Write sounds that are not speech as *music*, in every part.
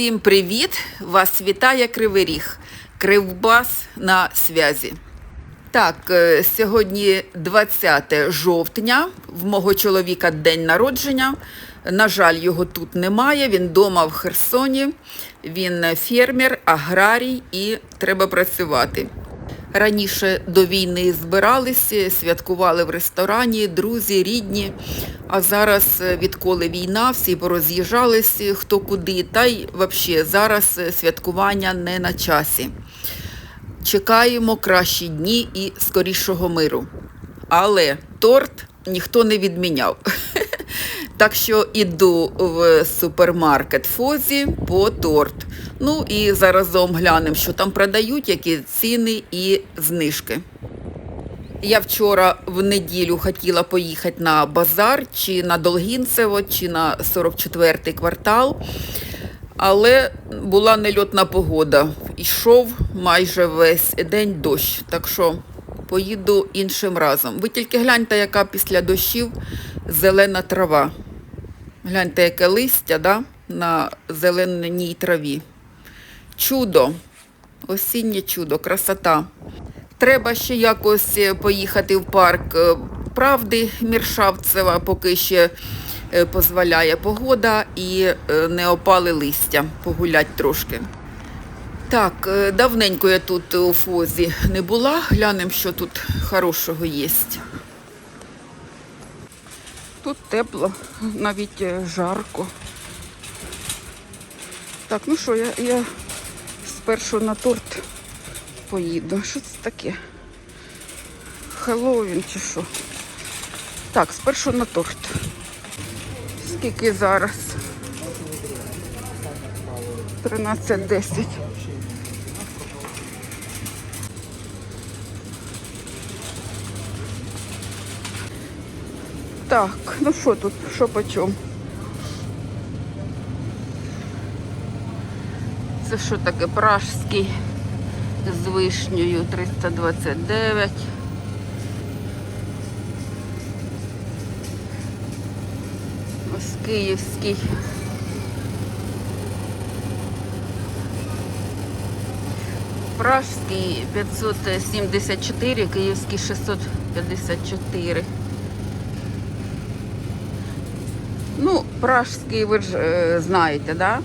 Всім привіт! Вас вітає Кривий Ріг. Кривбас на связі. Так, е, сьогодні 20 жовтня. В мого чоловіка день народження. На жаль, його тут немає. Він вдома в Херсоні. Він фермер, аграрій і треба працювати. Раніше до війни збиралися, святкували в ресторані, друзі, рідні. А зараз, е, відколи війна, всі пороз'їжджалися хто куди, та й взагалі зараз е, святкування не на часі. Чекаємо кращі дні і скорішого миру. Але торт ніхто не відміняв. *laughs* Так що іду в супермаркет Фозі по торт. Ну і заразом глянемо, що там продають, які ціни і знижки. Я вчора в неділю хотіла поїхати на базар, чи на Долгінцево, чи на 44-й квартал. Але була нельотна погода. Ішов майже весь день дощ. Так що поїду іншим разом. Ви тільки гляньте, яка після дощів зелена трава. Гляньте, яке листя да? на зеленій траві. Чудо, осіннє чудо, красота. Треба ще якось е, поїхати в парк е, правди Міршавцева, поки ще е, дозволяє погода і не опали листя, погулять трошки. Так, давненько я тут у Фозі не була. Глянемо, що тут хорошого є. Тут тепло, навіть е, жарко. Так, ну що, я, я спершу на торт поїду. Що це таке? Хеллоуін чи що? Так, спершу на торт. Скільки зараз? 13.10. Так, ну що тут, що по чому? Це що таке пражський з вишнею 329. Ось київський. Пражський 574, київський 654. Ну, пражський, ви ж е, знаєте, да?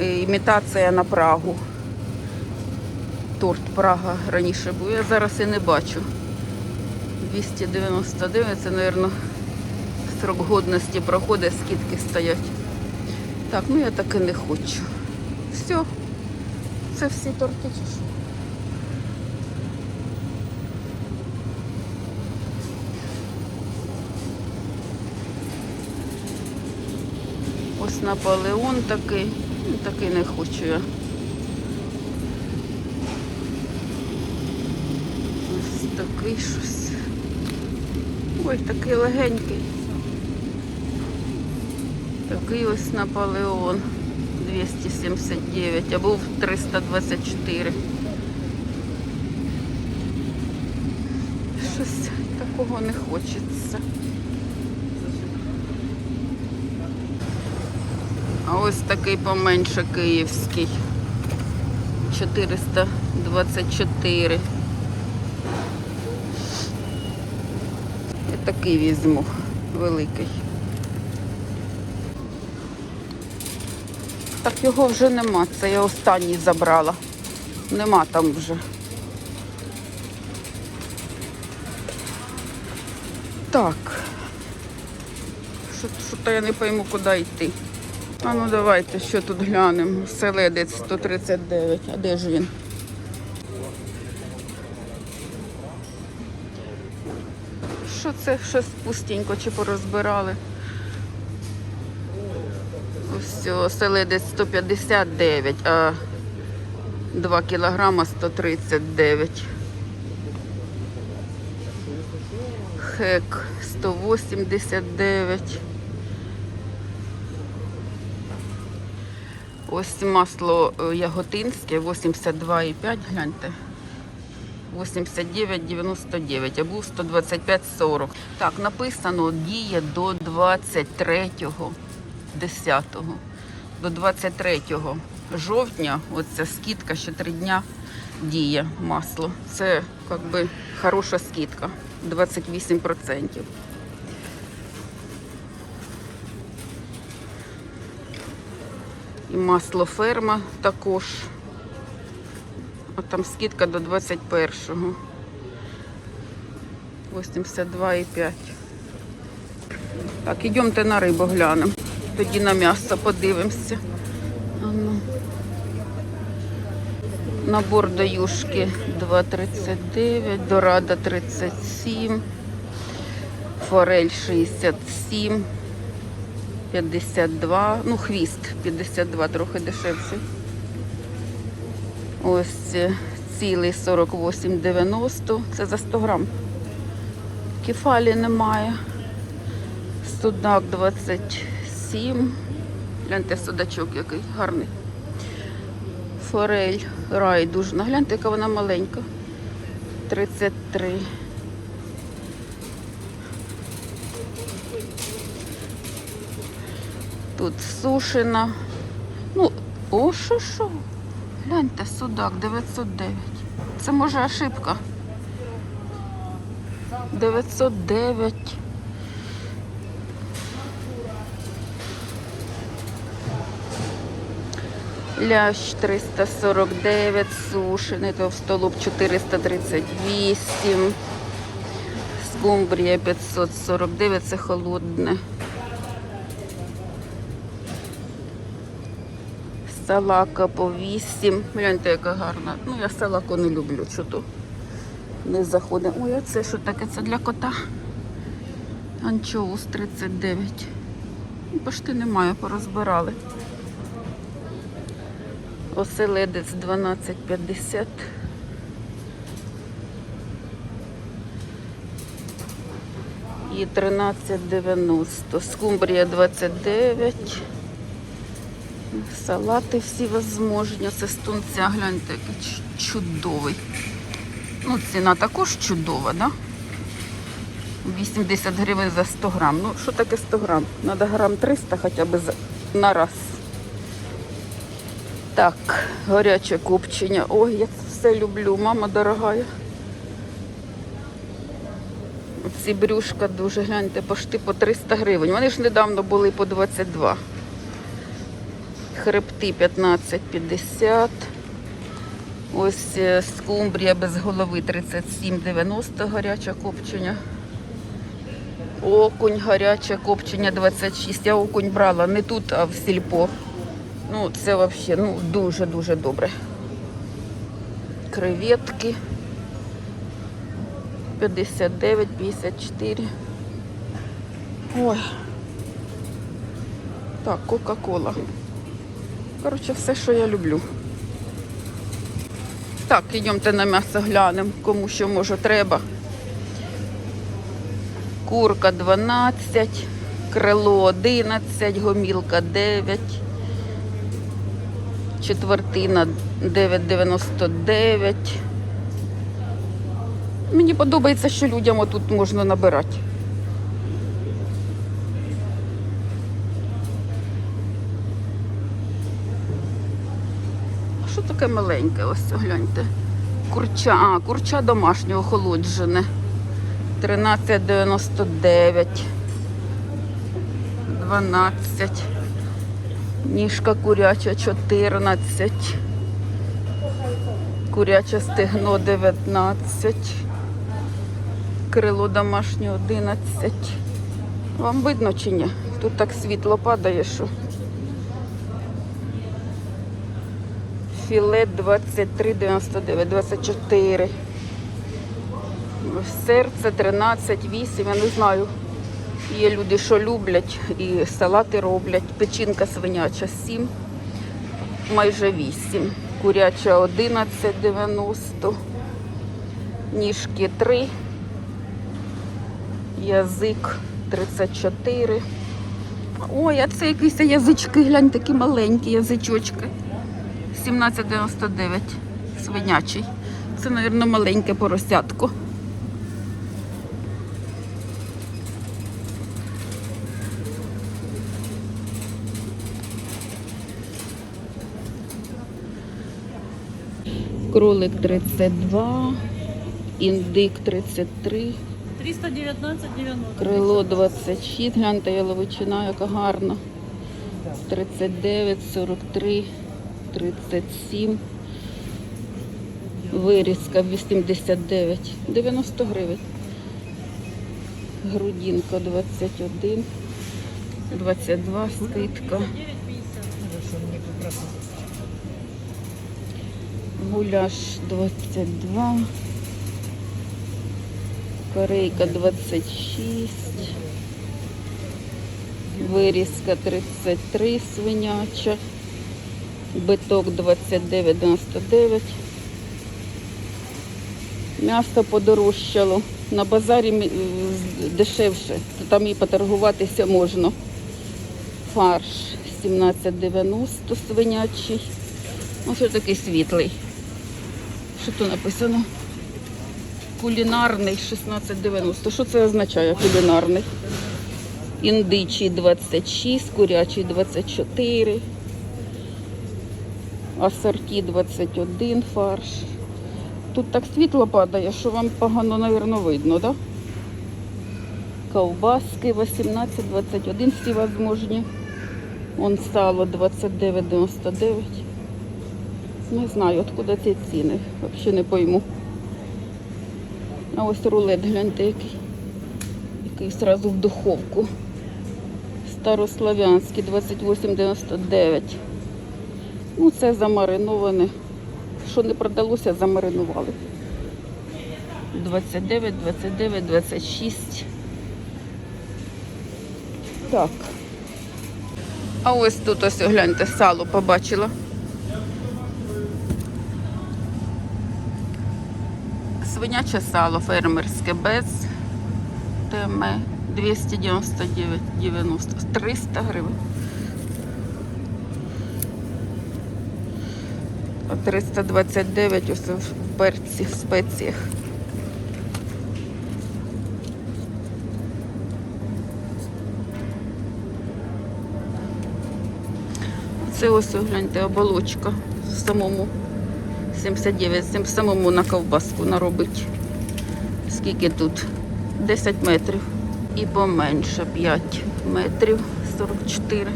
Е, Імітація на Прагу. Торт Прага раніше був. Я зараз і не бачу. 299, це, мабуть, срок годності проходить, скидки стоять. Так, ну я таки не хочу. Все. Це всі торти чи що? Ось Наполеон такий. Ну, такий не хочу я. Ось такий щось. Ой, такий легенький. Такий ось Наполеон 279, а був 324. Щось такого не хочеться. А ось такий поменше київський. 424. Я такий візьму, великий. Так його вже нема, це я останній забрала. Нема там вже. Так. Що- Що-то я не пойму, куди йти. А ну давайте, що тут глянемо. Селедець 139. А де ж він? Що це щось пустенько чи порозбирали? Ось селедець 159, а 2 кілограма 139. Хек 189. Ось масло е, яготинське 82,5, гляньте. 89,99, а був 125,40. Так, написано діє до 23-го, 10-го. До 23-го. жовтня, оця скидка ще три дня діє масло. Це як би хороша скидка. 28%. І масло ферма також. От там скидка до 21-го. 82,5. Так, ідемте на рибу глянемо. Тоді на м'ясо подивимося. Ну. Набор до юшки 2,39, дорада 37, форель 67, 52, ну хвіст 52, трохи дешевший. Ось е, цілий 48,90, це за 100 грам. Кефалі немає. Судак 27. Гляньте, судачок який гарний. Форель райдужна. Гляньте, яка вона маленька. 33. Тут сушена. Ну, о, що що? Гляньте, судак 909. Це може ошибка. 909. Лящ 349, сушений, товстолоб 438, скумбрія 549, це холодне. Салака по 8. Гляньте, яка гарна. Ну, я салаку не люблю, що то не заходить. Ой, а це що таке? Це для кота. Анчоус 39. Ну, Пошти немає, порозбирали. Оселедець 12,50. І 13,90. Скумбрія 29. Салати всі возможні. Це з тунця, гляньте, який чудовий. Ну, ціна також чудова, да? 80 гривень за 100 грам. Ну, що таке 100 грам? Надо грам 300 хоча б на раз. Так, гаряче копчення. Ой, я це все люблю, мама дорогая. Ці брюшка дуже, гляньте, пошти по 300 гривень. Вони ж недавно були по 22. Хребти 15,50. Ось е, скумбрія без голови 37,90 гаряче копчення. Окунь гаряче копчення 26. Я окунь брала не тут, а в сільпо. Ну, це взагалі ну, дуже-дуже добре. Креветки 59, 54. Ой. Так, Кока-Кола. Коротше, все, що я люблю. Так, йдемте на м'ясо глянемо, кому що може треба. Курка 12, крило 11, гомілка 9, четвертина 9,99. Мені подобається, що людям отут можна набирати. А що таке маленьке? Ось гляньте. Курча, а, курча домашнє охолоджене. 13,99. 12. Ніжка куряча 14. Куряче стегно 19. Крило домашнє 11. Вам видно чи ні? Тут так світло падає, що. Філе 23,99, 24. Серце 13, 8, я не знаю. Є люди, що люблять і салати роблять. Печінка свиняча 7, майже 8. Куряча 11,90. Ніжки 3. Язик 34. Ой, а це якісь язички, глянь, такі маленькі язичочки. 17,99 свинячий. Це, мабуть, маленьке поросятко. Кролик 32, індик 33, 319 90. крило 26. Гляньте, яловичина, яка гарна. 39, 43, 37. Вирізка 89, 90 гривень. Грудінка 21, 22 скидка. 9,50. Гуляш 22. Корейка 26. Вирізка 33 свиняча. Биток 29,99. М'ясо подорожчало. На базарі дешевше, там і поторгуватися можна. Фарш 17,90 свинячий. Ось ось такий світлий. Що тут написано? Кулінарний 16,90. Що це означає кулінарний? Індичий 26, курячий 24, асорті 21 фарш. Тут так світло падає, що вам погано, мабуть, видно? Да? Ковбаски 18, 21 всі возможні. Вон сало 29,99. Не знаю, откуда ці ціни. Взагалі не пойму. А ось рулет, гляньте, який. Який одразу в духовку. Старослав'янський 28,99. Ну, це замариноване. Що не продалося, замаринували. 29, 29, 26. Так. А ось тут ось гляньте, сало побачила. Свиняче сало фермерське без ТМ 299,90 300 гривень. А 329 ось в перці, в спеціях. Це ось гляньте оболочка самому 79, цим самому на ковбаску наробить. Скільки тут? 10 метрів. І поменше 5 метрів 44.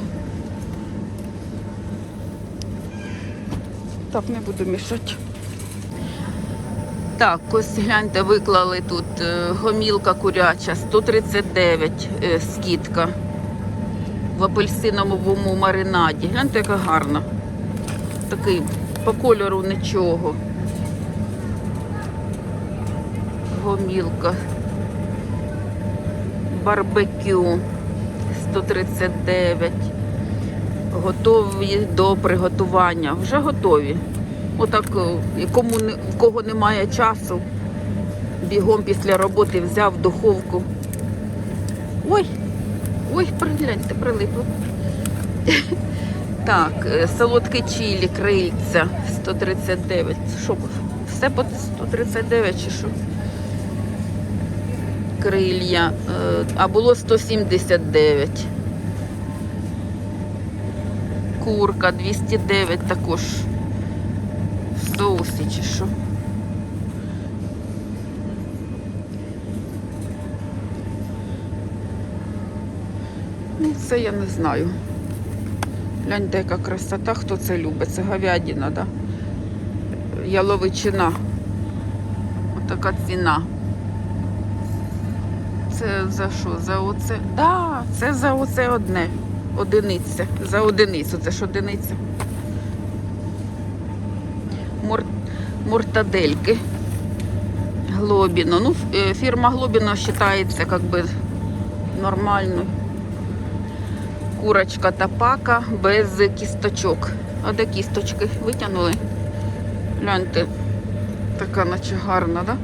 Так, не буду мішати. Так, ось гляньте, виклали тут е, гомілка куряча, 139 е, скидка в апельсиновому маринаді. Гляньте, яка гарна. Такий по кольору нічого. Гомілка. Барбекю 139. Готові до приготування. Вже готові. Отак, е, кому в кого немає часу, бігом після роботи взяв духовку. Ой, ой, пригляньте, прилипло. Так, е, солодке чилі, крильця 139. Що, все по 139 чи що? Крилья. е, А було 179. Курка 209 також. В соусі чи що. Ну, це я не знаю. Гляньте, яка красота, хто це любить. Це говядина, да? Яловичина. Отака ціна. Це за що? За оце? Да, це за оце одне. Одиниця. За одиницю. Це ж одиниця. Мор... Мортадельки. Глобіно. Ну, е, фірма Глобіно вважається як би нормальною. Курочка та пака без кісточок. А де кісточки? Витягнули? Гляньте, така наче гарна, да?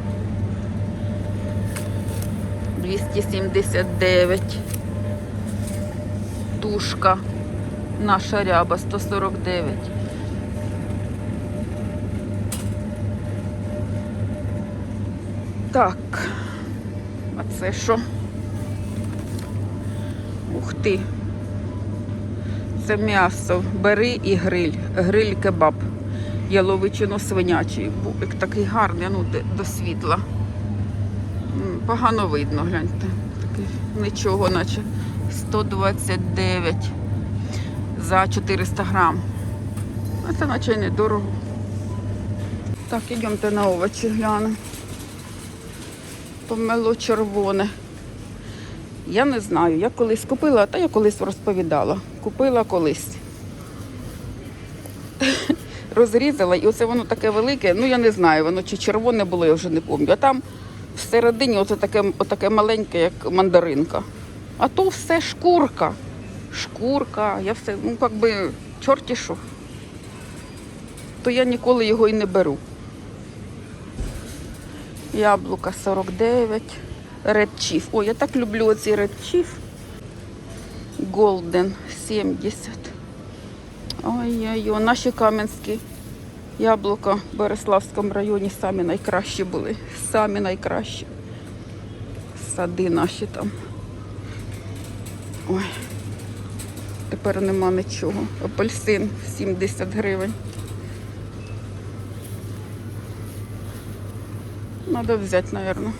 279. Тушка. Наша ряба 149. Так. А це що? Ух ти. Це м'ясо. Бери і гриль. Гриль кебаб. яловичино свинячий. Бубик такий гарний, ну до світла. Погано видно, гляньте. Такий нічого, наче 129 за 400 грам. Це наче й недорого. Так, ідемте на овочі глянемо. Помело червоне. Я не знаю, я колись купила, та я колись розповідала. Купила колись. *laughs* Розрізала, і оце воно таке велике, ну я не знаю, воно чи червоне було, я вже не пам'ятаю. А там всередині оце таке, отаке маленьке, як мандаринка. А то все шкурка. Шкурка, я все, ну як би, чорті що. То я ніколи його і не беру. Яблука 49. Red Chief. О, я так люблю оці Red Chief. Golden 70. Ой-ой-ой, наші кам'янські яблука в Береславському районі самі найкращі були. Самі найкращі. Сади наші там. Ой. Тепер нема нічого. Апельсин 70 гривень. Надо взяти, наверное.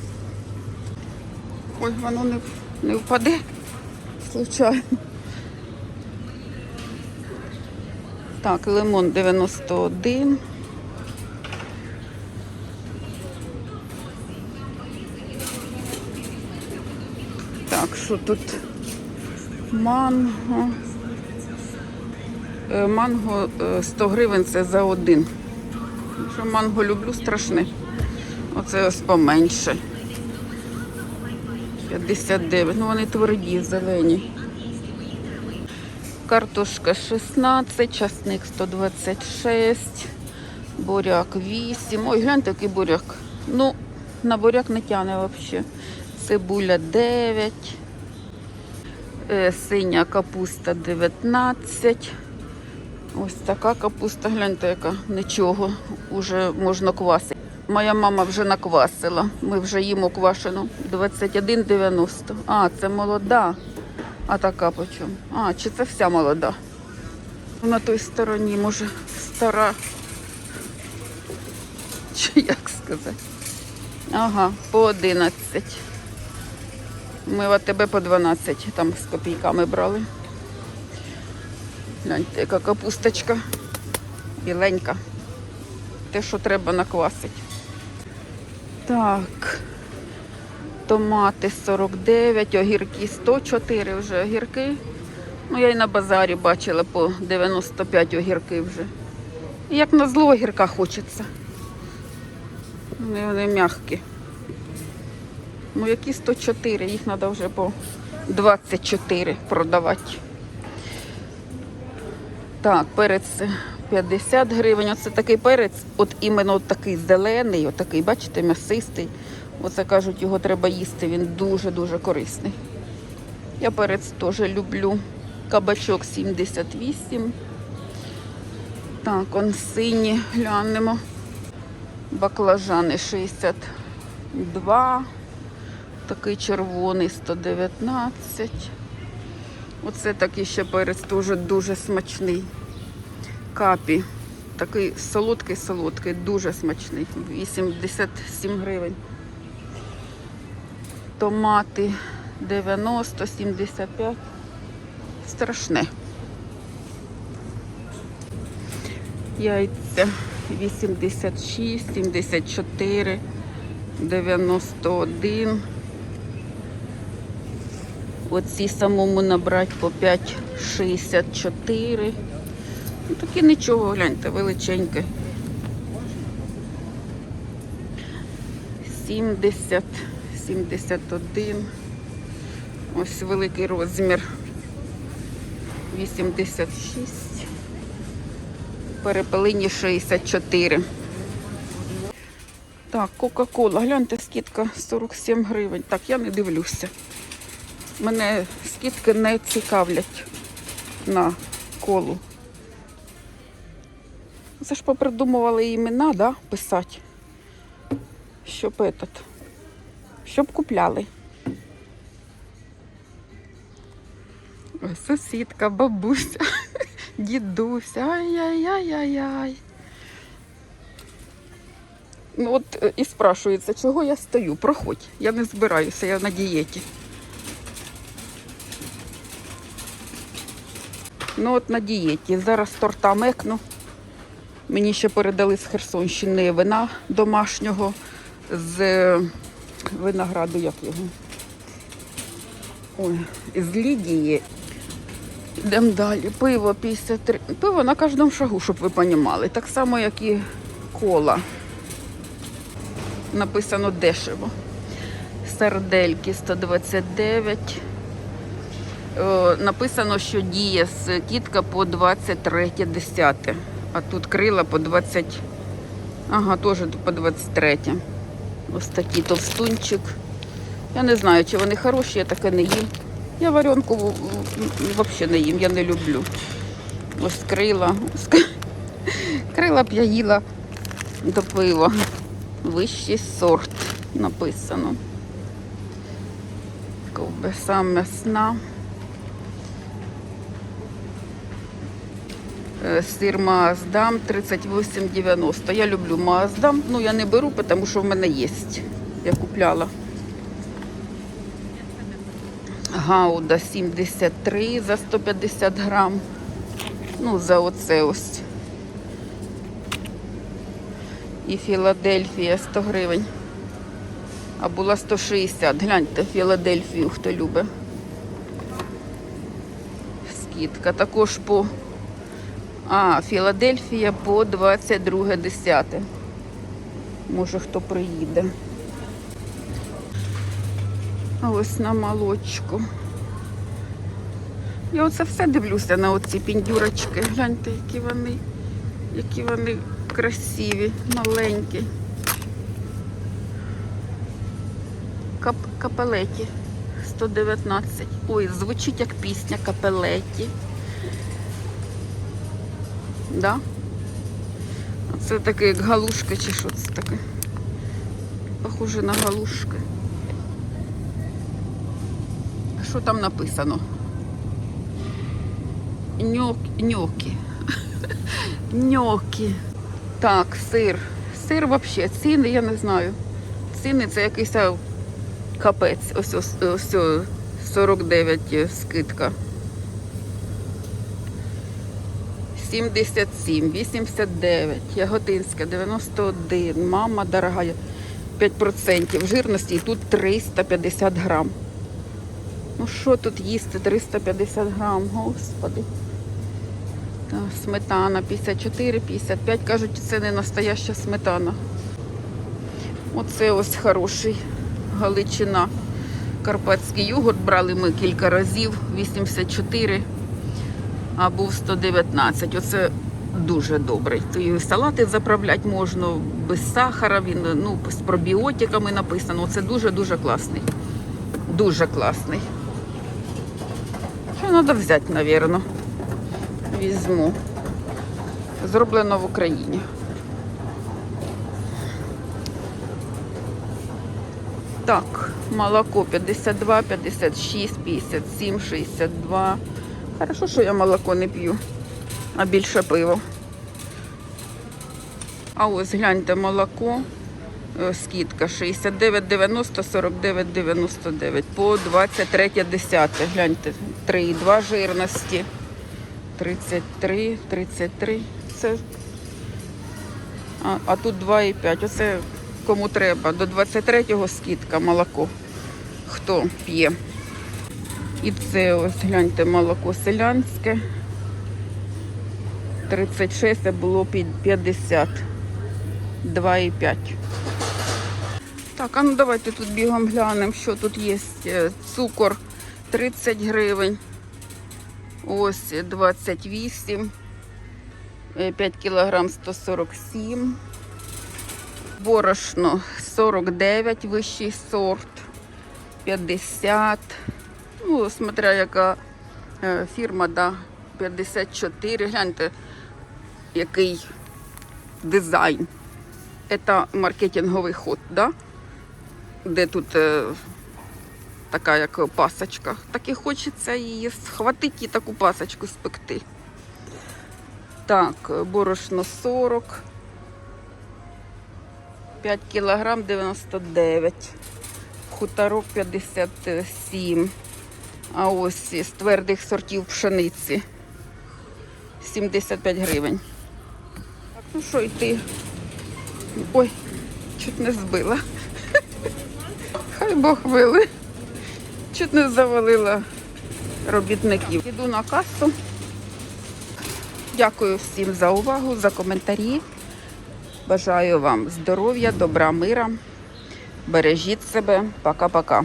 Ой, воно не, не впаде. Случайно. Так, лимон 91. Так, що тут? Манго. Е, Манго е, 100 гривень це за один. Що манго люблю страшне. Оце ось поменше. 59. Ну вони тверді, зелені. Картошка 16, часник 126, буряк 8. Ой, гляньте, який буряк. Ну, на буряк не тяне взагалі. Цибуля 9. Е, Синя капуста 19. Ось така капуста, гляньте, яка нічого, уже можна квасити. Моя мама вже наквасила. Ми вже їмо квашену 21,90. А, це молода. А така по чому? А, чи це вся молода? На той стороні, може, стара. Чи як сказати? Ага, по 11. Ми в АТБ по 12, там з копійками брали. Гляньте, яка капусточка. Біленька. Те, що треба наквасити. Так. Томати 49, огірки 104 вже огірки. Ну, я і на базарі бачила по 95 огірки вже. Як на зло огірка хочеться. Вони, вони м'які. Ну, які 104, їх треба вже по 24 продавати. Так, перець 50 гривень. Оце такий перець, от іменно такий зелений, от такий, бачите, м'ясистий. Оце кажуть, його треба їсти, він дуже-дуже корисний. Я перець теж люблю. Кабачок 78. Так, он сині, глянемо. Баклажани 62. Такий червоний 119. Оце такий ще перець теж дуже смачний. Капі. Такий солодкий-солодкий, дуже смачний. 87 гривень. Томати 90, 75. Страшне. Яйця 86, 74, 91. Оці самому набрати по 5,64. Ну, такі нічого, гляньте, величеньке. 70, 71. Ось великий розмір. 86. Перепелині 64. Так, Кока-Кола. Гляньте, скидка 47 гривень. Так, я не дивлюся. Мене скидки не цікавлять на колу. Це ж попридумували імена, да, писати. Щоб этот, щоб купляли. Ой, сусідка, бабуся, *laughs* дідуся, ай-яй-яй-яй-яй. Ну от е, і спрашується, чого я стою? Проходь. Я не збираюся, я на дієті. Ну от на дієті. Зараз торта мекну. Мені ще передали з Херсонщини вина домашнього з е, винограду, як його. Ой, з Лідії. Йдемо далі. Пиво 53. Пиво на кожному шагу, щоб ви розуміли. Так само, як і кола. Написано дешево. Сардельки 129. О, написано, що діє скидка по 23.10. А тут крила по 20. Ага, теж по 23. Ось такий товстунчик. Я не знаю, чи вони хороші, я таке не їм. Я варенку взагалі не їм, я не люблю. Ось крила. *laughs* Крила б я їла до пива. Вищий сорт написано. Ковбаса м'ясна. Сир Маасдам 38,90. Я люблю Маасдам. Ну, я не беру, тому що в мене є. Я купляла. Гауда 73 за 150 грам. Ну, за оце ось. І Філадельфія 100 гривень. А була 160. Гляньте, Філадельфію, хто любить. Скидка. Також по. А, Філадельфія по 22.10. Може хто приїде. А ось на молочку. Я оце все дивлюся на оці піндюрочки. Гляньте, які вони, які вони красиві, маленькі. Кап капелеті 119. Ой, звучить як пісня капелеті. Да? Це таке як галушка чи що це таке? Похоже на галушки. Що там написано? Ньок, ньокі. *laughs* Ньокі. Так, сир. Сир взагалі, ціни, я не знаю. Ціни це якийсь капець. Ось, ось, ось 49 скидка. 77, 89, Яготинська 91, мама дорога 5% жирності і тут 350 грам. Ну що тут їсти? 350 грам, господи. Та, сметана 54, 55. Кажуть, це не настояща сметана. Оце ось хороший Галичина. Карпатський йогурт брали ми кілька разів. 84, а був 119. Оце дуже добрий. То і салати заправляти можна без сахара, він ну, з пробіотиками написано. Це дуже-дуже класний. Дуже класний. Що треба взяти, мабуть. Візьму. Зроблено в Україні. Так, молоко 52, 56, 57, 62. Хорошо, що я молоко не п'ю, а більше пиво. А ось гляньте молоко. Е, Скидка 69,90, 49,99 по 23,10. Гляньте, 3,2 жирності. 33, 33. Це... А, а тут 2,5. Оце кому треба. До 23-го скидка молоко. Хто п'є. І це ось гляньте молоко селянське. 36, а було під 50. 2,5. Так, а ну давайте тут бігом глянемо, що тут є. Е, Цукор 30 гривень. Ось 28. 5 кілограм 147. Борошно 49, вищий сорт. 50. Ну, смотря яка е, фірма, да, 54. Гляньте, який дизайн. Це маркетинговий ход, да? де тут е, така як пасочка. Так і хочеться її схватити і таку пасочку спекти. Так, борошно 40, 5 кілограм 99. Хуторок 57. А ось з твердих сортів пшениці 75 гривень. Так, ну що йти? Ой, чуть не збила. *laughs* Хай Бог вили. Чуть не завалила робітників. Іду на касу. Дякую всім за увагу, за коментарі. Бажаю вам здоров'я, добра, мира. Бережіть себе. Пока-пока.